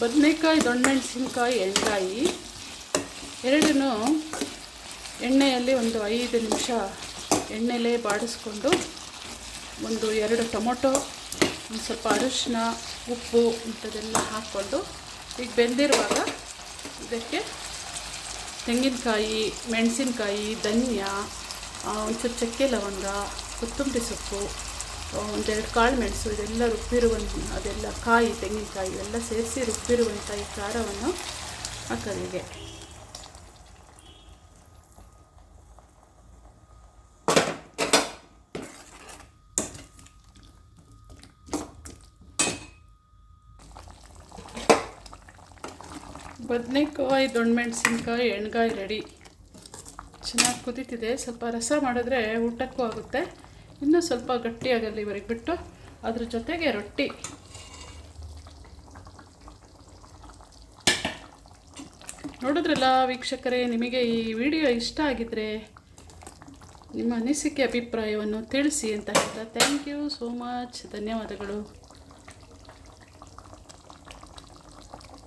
ಬದನೆಕಾಯಿ ದೊಣ್ಣೆಣಸಿನ್ಕಾಯಿ ಎಣ್ಣೆಕಾಯಿ ಎರಡನ್ನೂ ಎಣ್ಣೆಯಲ್ಲಿ ಒಂದು ಐದು ನಿಮಿಷ ಎಣ್ಣೆಲೇ ಬಾಡಿಸ್ಕೊಂಡು ಒಂದು ಎರಡು ಟೊಮೊಟೊ, ಒಂದು ಸ್ವಲ್ಪ ಅರಿಶಿನ, ಉಪ್ಪು ಇಂಥದ್ದೆಲ್ಲ ಹಾಕ್ಕೊಂಡು ಈಗ ಬೆಂದಿರುವಾಗ ಇದಕ್ಕೆ ತೆಂಗಿನಕಾಯಿ, ಮೆಣಸಿನ್ಕಾಯಿ ಒಂದು ಒಂಚೂರು ಚಕ್ಕೆ ಲವಂಗ, ಕೊತ್ತಂಬರಿ ಸೊಪ್ಪು ಒಂದೆರಡು ಕಾಳು ಮೆಣಸು, ಇದೆಲ್ಲ ರುಬ್ಬಿರುವಂಥ ಅದೆಲ್ಲ ಕಾಯಿ, ತೆಂಗಿನಕಾಯಿ, ಇವೆಲ್ಲ ಸೇರಿಸಿ ರುಬ್ಬಿರುವಂಥ ಈ ಖಾರವನ್ನು ಹಾಕೋದಿಗೆ ಬದನೆಕಾಯಿ ದೊಣ್ಣಮೆಣಸಿನ್ಕಾಯಿ ಎಣ್ಗಾಯಿ ರೆಡಿ. ಚೆನ್ನಾಗಿ ಕುದೀತಿದೆ. ಸ್ವಲ್ಪ ರಸ ಮಾಡಿದ್ರೆ ಊಟಕ್ಕೂ ಆಗುತ್ತೆ. ಇನ್ನೂ ಸ್ವಲ್ಪ ಗಟ್ಟಿಯಾಗಲ್ಲ ಇವರಿಗೆ ಬಿಟ್ಟು ಅದ್ರ ಜೊತೆಗೆ ರೊಟ್ಟಿ. ನೋಡಿದ್ರಲ್ಲ ವೀಕ್ಷಕರೇ, ನಿಮಗೆ ಈ ವಿಡಿಯೋ ಇಷ್ಟ ಆಗಿದ್ರೆ ನಿಮ್ಮ ಅನಿಸಿಕೆ, ಅಭಿಪ್ರಾಯವನ್ನು ತಿಳಿಸಿ ಅಂತ ಹೇಳ್ತಾ ಥ್ಯಾಂಕ್ ಯು ಸೋ ಮಚ್ ಧನ್ಯವಾದಗಳು.